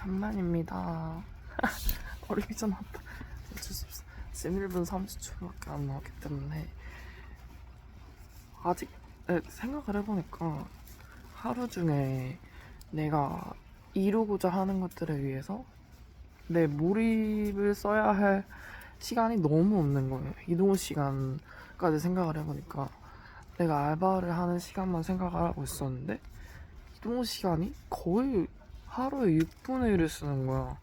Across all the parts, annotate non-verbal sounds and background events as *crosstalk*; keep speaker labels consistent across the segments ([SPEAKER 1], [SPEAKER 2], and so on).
[SPEAKER 1] 간만입니다. *laughs* 어리기 전 왔다. 어쩔 수 없어. 지금 1분 30초밖에 안 나왔기 때문에 아직 네, 생각을 해보니까 하루 중에 내가 이루고자 하는 것들에 위해서 내 몰입을 써야 할 시간이 너무 없는 거예요. 이동 시간까지 생각을 해보니까 내가 알바를 하는 시간만 생각을 하고 있었는데 이동 시간이 거의 하루에 6분의 1을 쓰는 거야.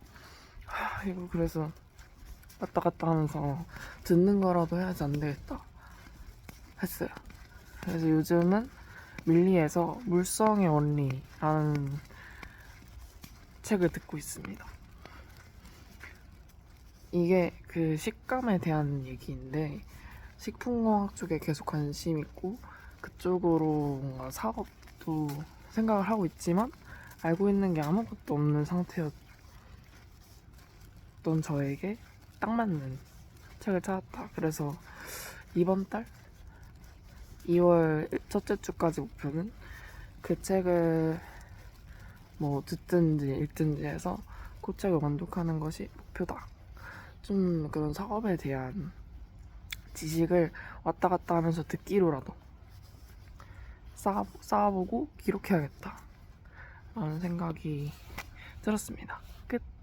[SPEAKER 1] 하, 이거 그래서 왔다 갔다 하면서 듣는 거라도 해야지 안 되겠다 했어요. 그래서 요즘은 밀리에서 물성의 원리라는 책을 듣고 있습니다. 이게 그 식감에 대한 얘기인데 식품공학 쪽에 계속 관심 있고 그쪽으로 뭔가 사업도 생각을 하고 있지만 알고 있는 게 아무것도 없는 상태였던 저에게 딱 맞는 책을 찾았다. 그래서 이번 달 2월 첫째 주까지 목표는 그 책을 뭐 듣든지 읽든지 해서 그 책을 완독하는 것이 목표다. 좀 그런 사업에 대한 지식을 왔다 갔다 하면서 듣기로라도 쌓아, 쌓아보고 기록해야겠다. 라는 생각이 들었습니다. 끝!